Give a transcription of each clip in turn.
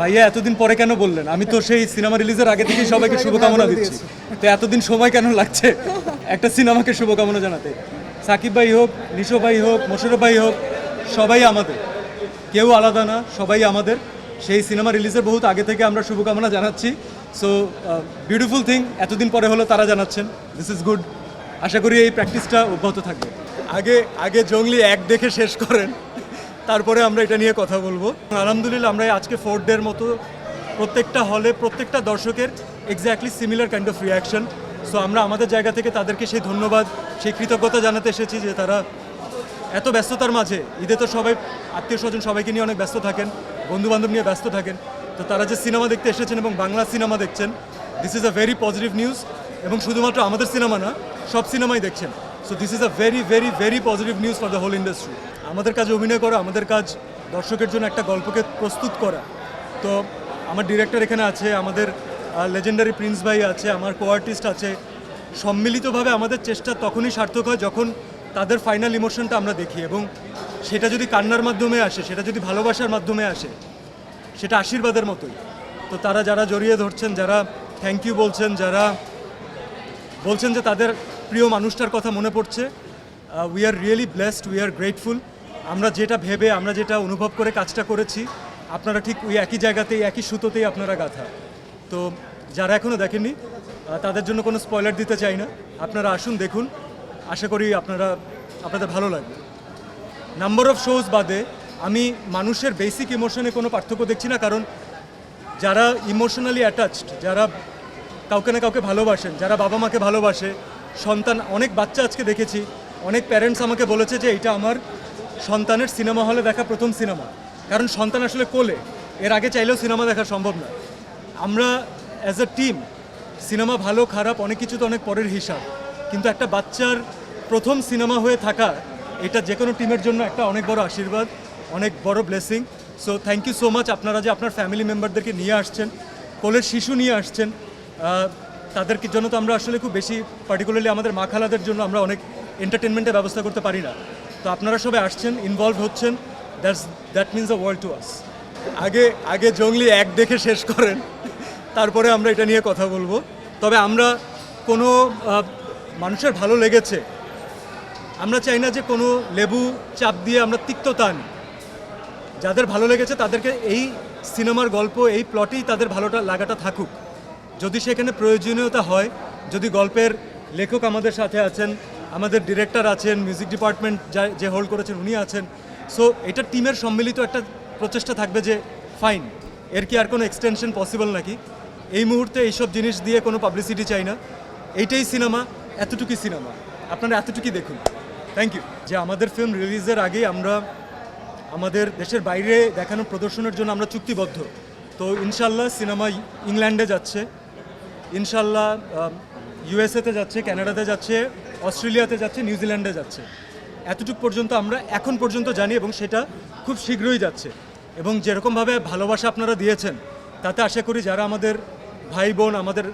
ভাইয়া এতদিন পরে কেন বললেন? আমি তো সেই সিনেমা রিলিজের আগে থেকেই সবাইকে শুভকামনা দিচ্ছি। তো এতদিন সময় কেন লাগছে একটা সিনেমাকে শুভকামনা জানাতে? সাকিব ভাই হোক নিশো ভাই হোক মোশারফ ভাই হোক সবাই আমাদের। কেউ আলাদা না সবাই আমাদের। সেই সিনেমা রিলিজের বহুত আগে থেকে আমরা শুভকামনা জানাচ্ছি। সো বিউটিফুল থিং এতদিন পরে হলো তারা জানাচ্ছেন দিস ইজ গুড আশা করি এই প্র্যাকটিসটা অব্যাহত থাকবে। আগে আগে জঙ্গলি এক দেখে শেষ করেন। তারপরে আমরা এটা নিয়ে কথা বলব। আলহামদুলিল্লাহ আমরা আজকে ফোর্থ ডের মতো প্রত্যেকটা হলে প্রত্যেকটা দর্শকের exactly similar kind of reaction so আমরা আমাদের জায়গা থেকে তাদেরকে সেই ধন্যবাদ, সেই কৃতজ্ঞতা জানাতে এসেছি যে তারা এত ব্যস্ততার মাঝে, ঈদে তো সবাই, আত্মীয় স্বজন সবাইকে নিয়ে অনেক ব্যস্ত থাকেন বন্ধু বান্ধব নিয়ে ব্যস্ত থাকেন। তো তারা যে সিনেমা দেখতে এসেছেন এবং বাংলা সিনেমা দেখছেন this is a very positive news এবং শুধুমাত্র আমাদের সিনেমা না, সব সিনেমাই দেখছেন। So this is a very very very positive news for the whole industry আমাদের কাজ অভিনয় করা, আমাদের কাজ দর্শকের জন্য একটা গল্পকে প্রস্তুত করা। তো আমার ডিরেক্টর এখানে আছে, আমাদের লেজেন্ডারি প্রিন্স ভাই আছে, আমার কো আর্টিস্ট আছে। সম্মিলিতভাবে আমাদের চেষ্টা তখনই সার্থক হয় যখন তাদের ফাইনাল ইমোশনটা আমরা দেখি এবং সেটা যদি কান্নার মাধ্যমে আসে, সেটা যদি ভালোবাসার মাধ্যমে আসে, সেটা আশীর্বাদের মতোই। তো তারা যারা জড়িয়ে ধরছেন, যারা থ্যাংক ইউ বলছেন, যারা বলছেন যে তাদের প্রিয় মানুষটার কথা মনে পড়ছে we are really blessed we are grateful আমরা যেটা ভেবে, আমরা যেটা অনুভব করে কাজটা করেছি, আপনারা ঠিক ওই একই জায়গাতেই, একই সুতোতেই আপনারা গাথা। তো যারা এখনও দেখেননি তাদের জন্য কোনো স্পয়লার দিতে চাই না। আপনারা আসুন, দেখুন। আশা করি আপনারা, আপনাদের ভালো লাগবে। নাম্বার অফ শোজ বাদে, আমি মানুষের বেসিক ইমোশনে কোনো পার্থক্য দেখছি না, কারণ যারা ইমোশনালি অ্যাটাচড যারা কাউকে না কাউকে ভালোবাসেন, যারা বাবা মাকে ভালোবাসে, সন্তান, অনেক বাচ্চা আজকে দেখেছি, অনেক প্যারেন্টস আমাকে বলেছে যে এটা আমার সন্তানের সিনেমা হলে দেখা প্রথম সিনেমা। কারণ সন্তান আসলে কোলে। এর আগে চাইলেও সিনেমা দেখা সম্ভব না। আমরা অ্যাজ এ টিম সিনেমা ভালো খারাপ অনেক কিছু তো অনেক পরের হিসাব। কিন্তু একটা বাচ্চার প্রথম সিনেমা হয়ে থাকা এটা যে কোনো টিমের জন্য একটা অনেক বড় আশীর্বাদ অনেক বড় blessing so thank you so much আপনারা যে আপনার ফ্যামিলি মেম্বারদেরকে নিয়ে আসছেন কোলের শিশু নিয়ে আসছেন। আহ, তাদেরকে জন্য তো আমরা আসলে খুব বেশি পার্টিকুলারলি আমাদের মা খালাদের জন্য আমরা অনেক এন্টারটেনমেন্টের ব্যবস্থা করতে পারি না। তো আপনারা সবাই আসছেন ইনভলভ হচ্ছেন that's that means the world to us আগে আগে জঙ্গলি এক দেখে শেষ করেন, তারপরে আমরা এটা নিয়ে কথা বলব। তবে আমরা কোনো মানুষের ভালো লেগেছে। আমরা চাই না যে কোনো লেবু চাপ দিয়ে আমরা তিক্ততা আনি। যাদের ভালো লেগেছে তাদেরকে এই সিনেমার গল্প, এই প্লটেই তাদের ভালোটা, লাগাটা থাকুক। যদি সেখানে প্রয়োজনীয়তা হয়, যদি গল্পের লেখক আমাদের সাথে আছেন আমাদের ডিরেক্টর আছেন মিউজিক ডিপার্টমেন্ট যা হোল্ড করেছেন, উনি আছেন। সো এটা টিমের সম্মিলিত একটা প্রচেষ্টা থাকবে যে ফাইন এর কি আর কোনো এক্সটেনশন পসিবল নাকি? এই মুহূর্তে এইসব জিনিস দিয়ে কোনো পাবলিসিটি চাই না। এইটাই সিনেমা এতটুকুই সিনেমা আপনারা এতটুকুই দেখুন। থ্যাংক ইউ যে আমাদের ফিল্ম রিলিজের আগেই আমরা আমাদের দেশের বাইরে দেখানো প্রদর্শনের জন্য আমরা চুক্তিবদ্ধ। তো ইনশাল্লাহ সিনেমা ইংল্যান্ডে যাচ্ছে। ইনশাল্লাহ ইউএসএতে যাচ্ছে কানাডাতে যাচ্ছে। অস্ট্রেলিয়াতে যাচ্ছে নিউজিল্যান্ডে যাচ্ছে। এতটুকু পর্যন্ত আমরা এখন পর্যন্ত জানি এবং সেটা খুব শীঘ্রই যাচ্ছে। এবং যেরকমভাবে ভালোবাসা আপনারা দিয়েছেন তাতে আশা করি যারা আমাদের ভাই বোন আমাদের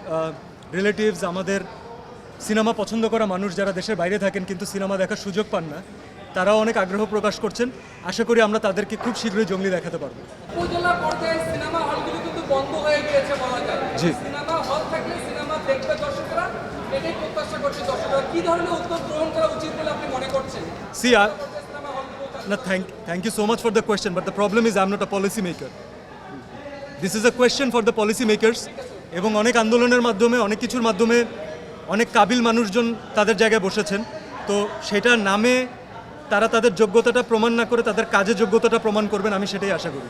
রিলেটিভস আমাদের সিনেমা পছন্দ করা মানুষ যারা দেশের বাইরে থাকেন কিন্তু সিনেমা দেখার সুযোগ পান না তারাও অনেক আগ্রহ প্রকাশ করছেন। আশা করি আমরা তাদেরকে খুব শীঘ্রই জঙ্গলি দেখাতে পারব। উপজেলা পর্যায়ে সিনেমা হলগুলো কিন্তু বন্ধ হয়ে গিয়েছে বলা যায়। জি। সিনেমা হল থাকলে সিনেমা এটাই প্রত্যাশা করছে দর্শকরা কি ধরনের উদ্যোগ গ্রহণ করা উচিত বলে আপনি মনে করছেন সি আর No, thank, thank you so much for the question, but the problem is I'm not a policy. This is a question for the policy makers. এবং অনেক আন্দোলনের মাধ্যমে অনেক কিছুর মাধ্যমে অনেক কাবিল মানুষজন তাদের জায়গায় বসেছেন তো সেটার নামে তারা তাদের যোগ্যতাটা প্রমাণ না করে তাদের কাজের যোগ্যতাটা প্রমাণ করবেন আমি সেটাই আশা করি